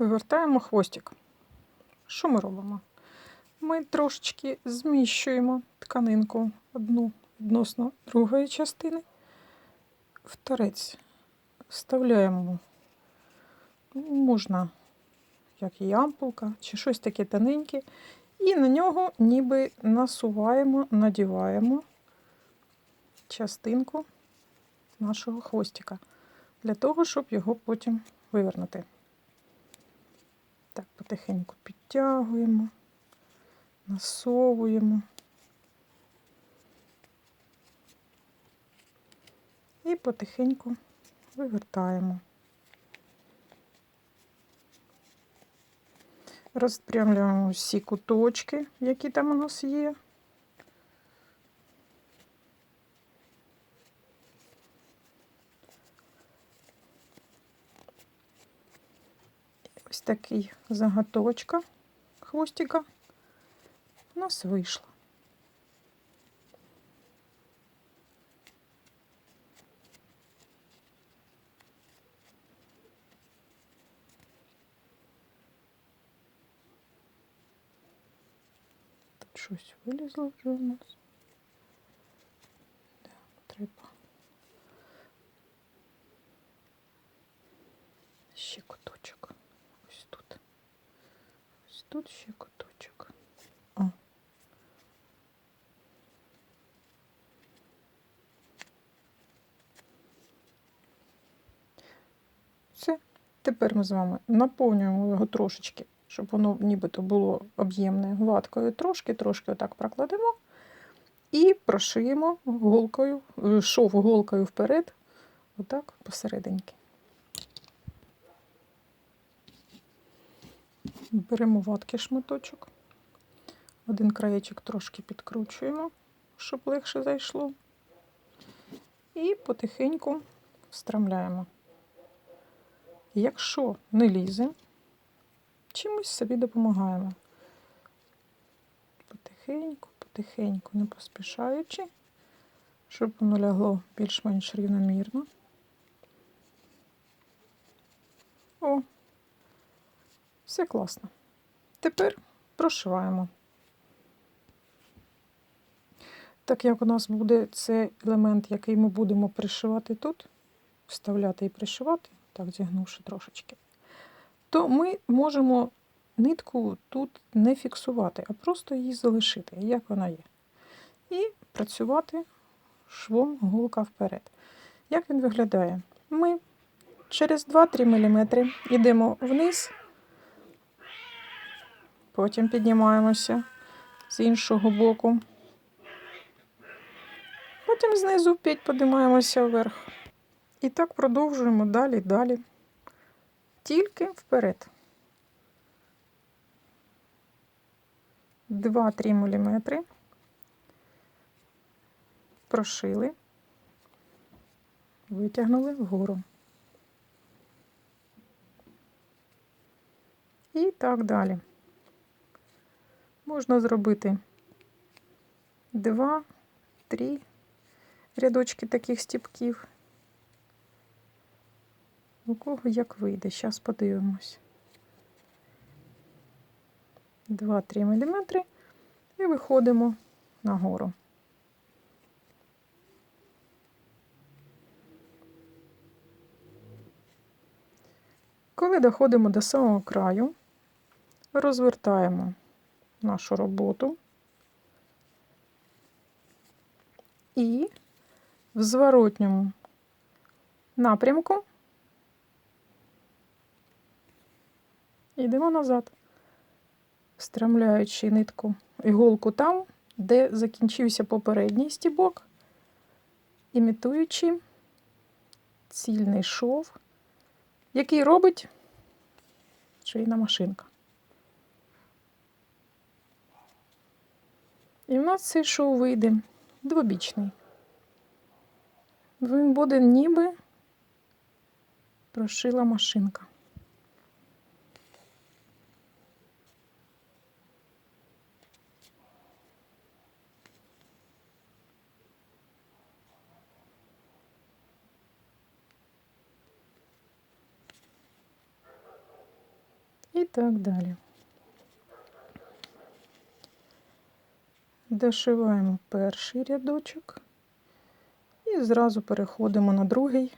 Вивертаємо хвостик. Що ми робимо? Ми трошечки зміщуємо тканинку одну відносно другої частини. В торець вставляємо, можна, як і ямпулка, чи щось таке тоненьке, і на нього ніби насуваємо, надіваємо частинку нашого хвостика для того, щоб його потім вивернути. Так, потихеньку підтягуємо, насовуємо. І потихеньку вивертаємо. Розпрямлюємо всі куточки, які там у нас є. Ось такий заготовочка хвостика у нас вийшла. Тут щось вилізло вже у нас. Да, треба. Ще куточок. Ось тут. Ось тут ще куточок. О. Все. Тепер ми з вами наповнюємо його трошечки, щоб воно нібито було об'ємне гладкою, трошки-трошки отак прокладемо і прошиємо голкою, е, шов голкою вперед, отак посерединки. Беремо ватки шматочок. Один краєчок трошки підкручуємо, щоб легше зайшло. І потихеньку встромляємо. Якщо не лізе, чимось собі допомагаємо. Потихеньку, потихеньку, не поспішаючи, щоб воно лягло більш-менш рівномірно. О, все класно. Тепер прошиваємо. Так як у нас буде цей елемент, який ми будемо пришивати тут, вставляти і пришивати, так зігнувши трошечки, то ми можемо нитку тут не фіксувати, а просто її залишити, як вона є. І працювати швом голка вперед. Як він виглядає? Ми через 2-3 мм йдемо вниз. Потім піднімаємося з іншого боку. Потім знизу п'ять піднімаємося вверх. І так продовжуємо далі, далі. Тільки вперед. 2-3 мм. Прошили, витягнули вгору. І так далі можна зробити два, три рядочки таких стіпків. У кого як вийде, зараз подивимось. 2-3 мм і виходимо нагору. Коли доходимо до самого краю, розвертаємо нашу роботу і в зворотньому напрямку йдемо назад, встромляючи нитку іголку там, де закінчився попередній стібок, імітуючи цільний шов, який робить шийна машинка. І в нас цей шоу вийде двобічний. Він буде ніби прошила машинка. І так далі. Дошиваємо перший рядочок і зразу переходимо на другий,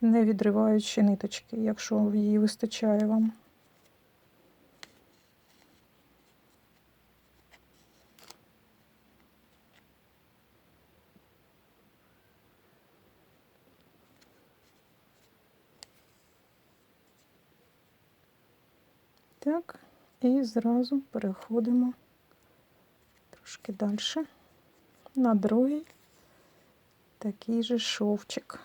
не відриваючи ниточки, якщо її вистачає вам. Так, і зразу переходимо трошки далі на другий такий же шовчик.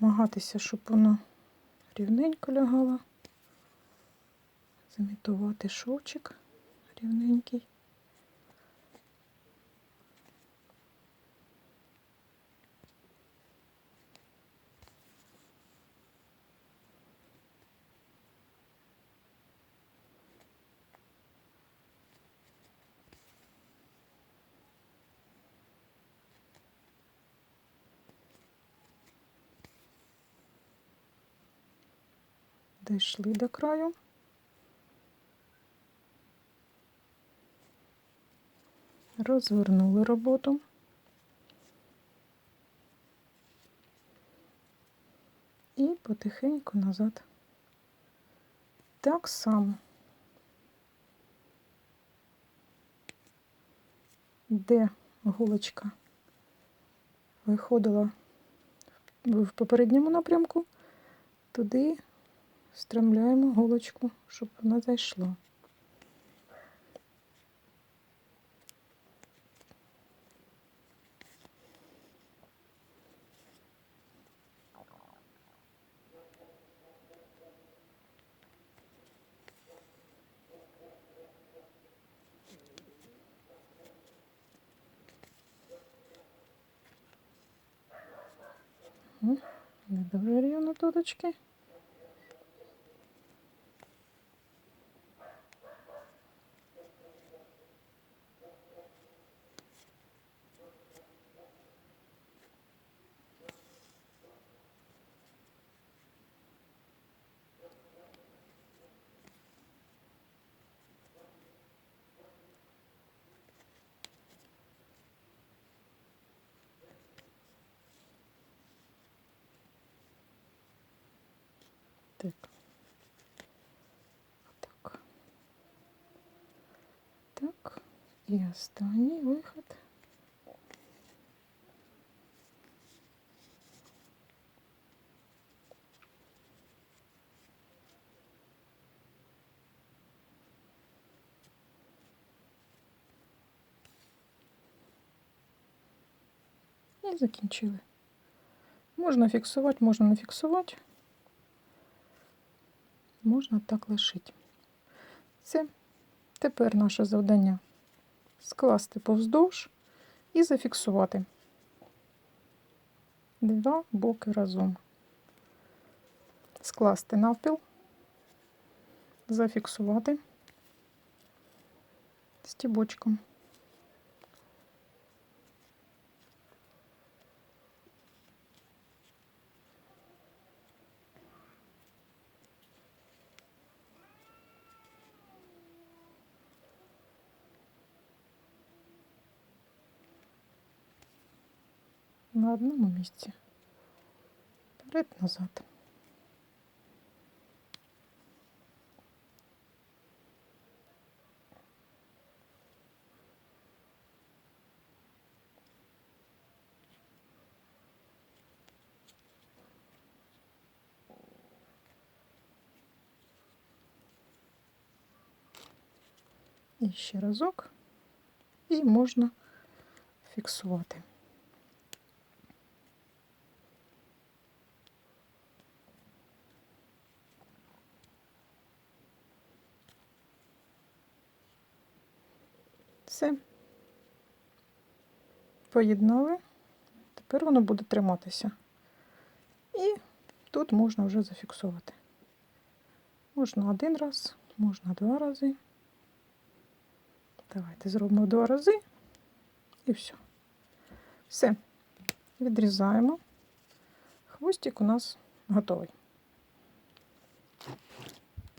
Намагатися, щоб воно рівненько лягало. Замітувати шовчик рівненький. Дійшли до краю. Розвернули роботу. І потихеньку назад. Так само. Де голочка виходила в попередньому напрямку, туди стремляємо голочку, щоб вона зайшла. Не дуже рівно туточки. Так. Так. Так. І останній виход. І закінчили. Можна фіксувати, можна не фіксувати. Можна так лишити. Це тепер наше завдання скласти повздовж і зафіксувати два боки разом. Скласти навпіл, зафіксувати стібочком. на одному місці. Вперед назад. І ще разок, і можна фіксувати. Все. Поєднали. Тепер воно буде триматися. І тут можна вже зафіксувати. Можна один раз, можна два рази. Давайте зробимо два рази. І все. Все. Відрізаємо. Хвостик у нас готовий.